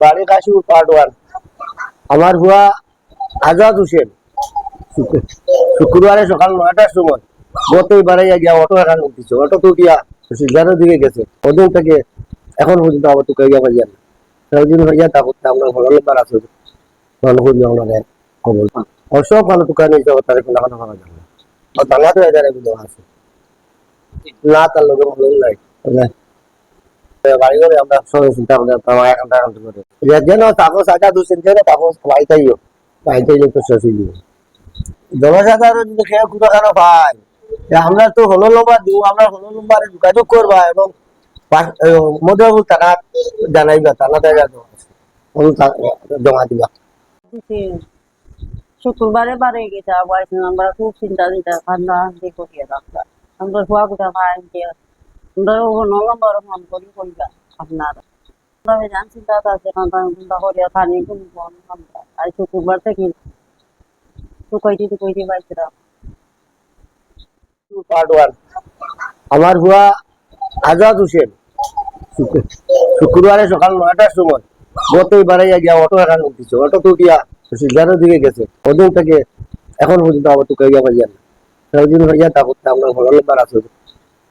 বাড়ি Kashipur part one আমার ভুয়া আজাদ হোসেন শুক্র- শুক্রবারে সকাল নয়টার সময় গতই বারে গিয়া অটো এখান উঠেছে। অটো তো উঠিয়া সিদ্ধারের দিকে গেছে। ওদিন থেকে এখন পর্যন্ত আবার তো কাইয়া পাইয়া না সেদিন হইয়া তো আমরা ঘর লোক আছে। ভালো করি আমরা খবর অসব ভালো দোকান নিয়েছে তার কোনো ভাবা যাবে আর আছে। না তার লোকের ভালো নাই? বাড়ি করে আমরা চিন্তা এখন করে। দুসেন যেন তাকে পাইতাইও পাইতাই তো হয়ে জনসাধারণ যদি খেয়ে খুঁজো কেন পায় আমরা তো হলো দিব আমরা হলো যোগাযোগ এবং জানাইবা দেখা জমা দিবা। শুক্রবারে বারে গেছে, আবার আমরা খুব চিন্তা চিন্তা কান্না রাখলাম আমরা হুয়া আমরা ন নম্বর আমরা ভুয়া আজাদ হোসেন। শুক্র- শুক্রবারে সকাল নয়টার সময় গতই বারে গিয়া অটো এখান উঠেছে। অটো তো উঠিয়া সিদ্ধারের দিকে গেছে। ওদিন থেকে এখন পর্যন্ত আবার তো কাইয়া পাইয়া না ঘর লোক আছে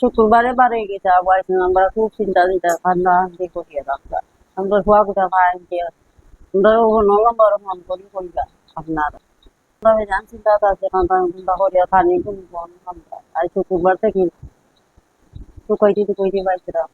শুক্রবারে বারে গেছে, আবার আমরা খুব চিন্তা দিতে ঠান্ডা দিয়ে করিয়ে আমরা শোয়া কোথা দিয়ে আমরা ন নম্বর ফোন করি কইবা আপনার আমরা জান চিন্তা আছে চিন্তা করিয়া খানি কোন আর শুক্রবার থেকে শুকাইতে শুকাইতে পাইছিলাম